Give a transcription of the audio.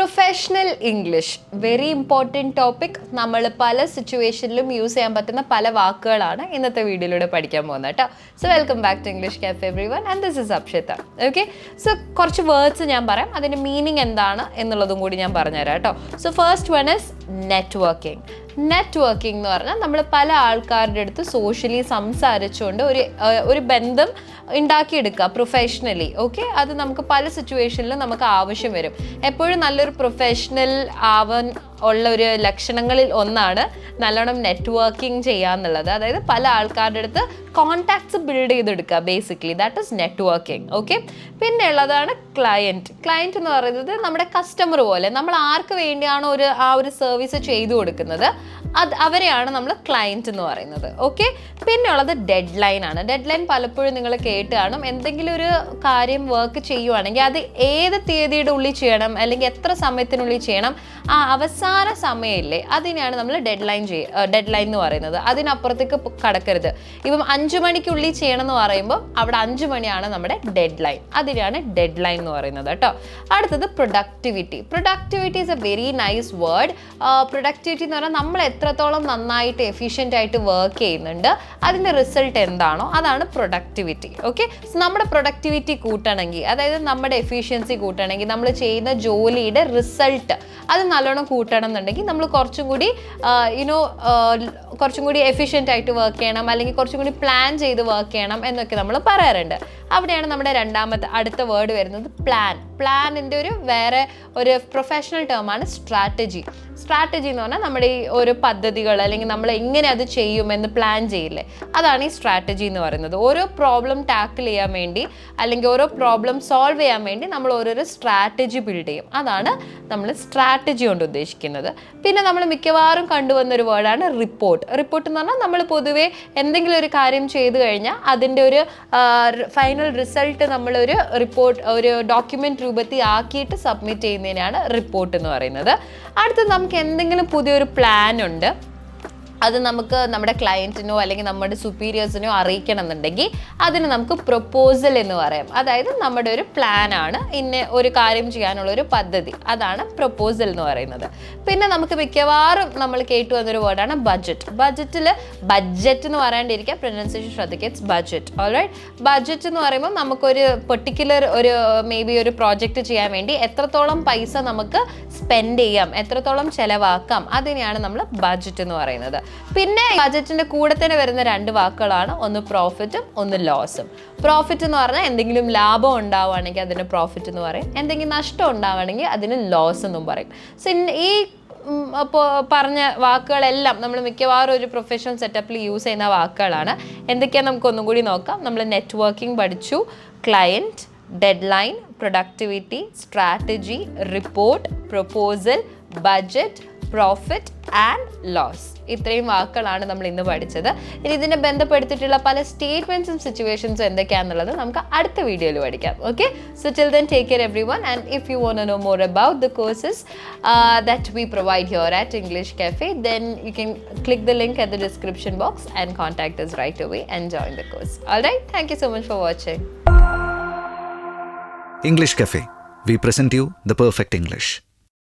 Professional English very important topic നമ്മൾ പല സിറ്റുവേഷനിലും use ചെയ്യാൻ പറ്റുന്ന പല വാക്കുകളാണ് ഇന്നത്തെ വീഡിയോയിലൂടെ പഠിക്കാൻ പോകുന്നത് കേട്ടോ. So welcome back to English cafe everyone and this is Apshitha okay so കുറച്ച് വേർഡ്സ് ഞാൻ പറയാം. അതിന്റെ മീനിങ് എന്താണ് എന്നുള്ളതും കൂടി ഞാൻ പറഞ്ഞുതരാം കേട്ടോ. So first one is networking networking എന്ന് പറഞ്ഞാൽ നമ്മൾ പല ആൾക്കാരുടെ അടുത്ത് സോഷ്യലി സംസാരിച്ചുകൊണ്ട് ഒരു ഒരു ബന്ധം ഉണ്ടാക്കിയെടുക്കുക പ്രൊഫഷണലി ഓക്കെ അത് നമുക്ക് പല സിറ്റുവേഷനിലും നമുക്ക് ആവശ്യം വരും. എപ്പോഴും നല്ലൊരു പ്രൊഫഷണൽ ആവാൻ ഉള്ള ഒരു ലക്ഷണങ്ങളിൽ ഒന്നാണ് നല്ലോണം നെറ്റ്വർക്കിംഗ് ചെയ്യുക എന്നുള്ളത് അതായത് പല ആൾക്കാരുടെ അടുത്ത് കോൺടാക്ട്സ് ബിൽഡ് ചെയ്തെടുക്കുക basically that is networking okay പിന്നെ ഉള്ളതാണ് ക്ലയന്റ് ക്ലയന്റ് എന്ന് പറയുന്നത് നമ്മുടെ കസ്റ്റമർ പോലെ. നമ്മൾ ആർക്ക് വേണ്ടിയാണോ ഒരു ആ ഒരു സർവീസ് ചെയ്തു കൊടുക്കുന്നത് അത് അവരെയാണ് നമ്മൾ ക്ലയന്റ് എന്ന് പറയുന്നത് ഓക്കെ പിന്നെ ഉള്ളത് ഡെഡ് ലൈൻ ആണ്. ഡെഡ് ലൈൻ പലപ്പോഴും നിങ്ങൾ കേട്ട് കാണും. എന്തെങ്കിലും ഒരു കാര്യം വർക്ക് ചെയ്യുവാണെങ്കിൽ അത് ഏത് തീയതിയുടെ ഉള്ളിൽ ചെയ്യണം അല്ലെങ്കിൽ എത്ര സമയത്തിനുള്ളിൽ ചെയ്യണം ആ അവസാന സമയമില്ലേ അതിനെയാണ് നമ്മൾ ഡെഡ് ലൈൻ ചെയ്യുക ഡെഡ് ലൈൻ എന്ന് പറയുന്നത്. അതിനപ്പുറത്തേക്ക് കടക്കരുത്. ഇപ്പം അഞ്ചു മണിക്കുള്ളിൽ ചെയ്യണം എന്ന് പറയുമ്പോൾ അവിടെ അഞ്ചു മണിയാണ് നമ്മുടെ ഡെഡ് ലൈൻ അതിനെയാണ് ഡെഡ് ലൈൻ എന്ന് പറയുന്നത് കേട്ടോ. അടുത്തത് productivity productivity is a very nice word productivity എന്ന് പറഞ്ഞാൽ നമ്മൾ എത്രത്തോളം നന്നായിട്ട് എഫിഷ്യന്റ് ആയിട്ട് വർക്ക് ചെയ്യുന്നുണ്ട് അതിന്റെ റിസൾട്ട് എന്താണോ അതാണ് പ്രൊഡക്ടിവിറ്റി ഓക്കെ നമ്മുടെ പ്രൊഡക്ടിവിറ്റി കൂട്ടണമെങ്കിൽ അതായത് നമ്മുടെ എഫിഷ്യൻസി കൂട്ടണമെങ്കിൽ നമ്മൾ ചെയ്യുന്ന ജോലിയുടെ റിസൾട്ട് അത് നല്ലോണം കൂട്ടണം എന്നുണ്ടെങ്കിൽ നമ്മൾ കുറച്ചും കൂടി യുനോ കുറച്ചും കൂടി എഫിഷ്യന്റ് ആയിട്ട് വർക്ക് ചെയ്യണം അല്ലെങ്കിൽ കുറച്ചും കൂടി പ്ലാൻ ചെയ്ത് വർക്ക് ചെയ്യണം എന്നൊക്കെ നമ്മൾ പറയാറുണ്ട്. അവിടെയാണ് നമ്മുടെ രണ്ടാമത്തെ അടുത്ത വേർഡ് വരുന്നത് പ്ലാൻ പ്ലാനിന്റെ ഒരു വേറെ ഒരു പ്രൊഫഷണൽ ടേമാണ് സ്ട്രാറ്റജി സ്ട്രാറ്റജി എന്ന് പറഞ്ഞാൽ നമ്മുടെ ഈ ഓരോ പദ്ധതികൾ അല്ലെങ്കിൽ നമ്മൾ എങ്ങനെ അത് ചെയ്യുമെന്ന് പ്ലാൻ ചെയ്യില്ലേ? അതാണ് ഈ സ്ട്രാറ്റജി എന്ന് പറയുന്നത്. ഓരോ പ്രോബ്ലം ടാക്കിൾ ചെയ്യാൻ വേണ്ടി അല്ലെങ്കിൽ ഓരോ പ്രോബ്ലം സോൾവ് ചെയ്യാൻ വേണ്ടി നമ്മൾ ഓരോരോ സ്ട്രാറ്റജി ബിൽഡ് ചെയ്യും. അതാണ് നമ്മൾ സ്ട്രാറ്റജി കൊണ്ട് ഉദ്ദേശിക്കുന്നത്. പിന്നെ നമ്മൾ മിക്കവാറും കണ്ടുവന്ന ഒരു വേർഡാണ് റിപ്പോർട്ട് റിപ്പോർട്ട് എന്ന് പറഞ്ഞാൽ നമ്മൾ പൊതുവേ എന്തെങ്കിലും ഒരു കാര്യം ചെയ്തു കഴിഞ്ഞാൽ അതിന്റെ ഒരു ഫൈനൽ റിസൾട്ട് നമ്മളൊരു റിപ്പോർട്ട് ഒരു ഡോക്യുമെന്റ് രൂപത്തിൽ ആക്കിയിട്ട് സബ്മിറ്റ് ചെയ്യുന്നതിനാണ് റിപ്പോർട്ട് എന്ന് പറയുന്നത്. അടുത്ത് നമുക്ക് എന്തെങ്കിലും പുതിയൊരു പ്ലാൻ ഉണ്ട്. അത് നമുക്ക് നമ്മുടെ ക്ലയന്റിനോ അല്ലെങ്കിൽ നമ്മുടെ സുപ്പീരിയേഴ്സിനോ അറിയിക്കണം എന്നുണ്ടെങ്കിൽ അതിന് നമുക്ക് പ്രൊപ്പോസൽ എന്ന് പറയാം. അതായത് നമ്മുടെ ഒരു പ്ലാൻ ആണ് ഇന്ന ഒരു കാര്യം ചെയ്യാനുള്ള ഒരു പദ്ധതി. അതാണ് പ്രൊപ്പോസൽ എന്ന് പറയുന്നത്. പിന്നെ നമുക്ക് മിക്കവാറും നമ്മൾ കേട്ടു വന്നൊരു വേർഡാണ് ബഡ്ജറ്റ് ബഡ്ജറ്റിൽ ബഡ്ജറ്റ് എന്ന് പറയാണ്ടിരിക്കുക. പ്രൊനൗൺസിയേഷൻ ശ്രദ്ധിക്കുക. ഇറ്റ്സ് ബഡ്ജറ്റ് ഓൾറൈറ്റ് ബഡ്ജറ്റ് എന്ന് പറയുമ്പോൾ നമുക്കൊരു പെർട്ടിക്കുലർ ഒരു മേ ബി ഒരു പ്രോജക്റ്റ് ചെയ്യാൻ വേണ്ടി എത്രത്തോളം പൈസ നമുക്ക് സ്പെൻഡ് ചെയ്യാം. എത്രത്തോളം ചിലവാക്കാം. അതിനെയാണ് നമ്മൾ ബഡ്ജറ്റ് എന്ന് പറയുന്നത്. പിന്നെ ബഡ്ജറ്റിന്റെ കൂടെ തന്നെ വരുന്ന രണ്ട് വാക്കുകളാണ്. ഒന്ന് പ്രോഫിറ്റും ഒന്ന് ലോസും പ്രോഫിറ്റ് എന്ന് പറഞ്ഞാൽ എന്തെങ്കിലും ലാഭം ഉണ്ടാവുകയാണെങ്കിൽ അതിന് പ്രോഫിറ്റ് എന്ന് പറയും. എന്തെങ്കിലും നഷ്ടം ഉണ്ടാവുകയാണെങ്കിൽ അതിന് ലോസ് എന്നും പറയും. സോ ഈ പറഞ്ഞ വാക്കുകളെല്ലാം നമ്മൾ മിക്കവാറും ഒരു പ്രൊഫഷണൽ സെറ്റപ്പിൽ യൂസ് ചെയ്യുന്ന വാക്കുകളാണ്. എന്തൊക്കെയാണ് നമുക്ക് ഒന്നും കൂടി നോക്കാം. നമ്മൾ നെറ്റ്വർക്കിംഗ് പഠിച്ചു. Client deadline productivity strategy report proposal budget profit and loss ഇത്രയും വാക്കുകളാണ് നമ്മൾ ഇന്ന് പഠിച്ചത്. ഇനി ഇതിനെ ബന്ധപ്പെടുത്തിയിട്ടുള്ള പല സ്റ്റേറ്റ്മെന്റ്സും സിറ്റുവേഷൻസും എന്തൊക്കെയാണെന്നുള്ളത് നമുക്ക് അടുത്ത വീഡിയോയിൽ പഠിക്കാം. Okay so till then take care everyone and if you want know more about the courses that we provide here at English cafe then you can click the link at the description box and contact us right away and join the course all right thank you so much for watching English Cafe. We present you the perfect English.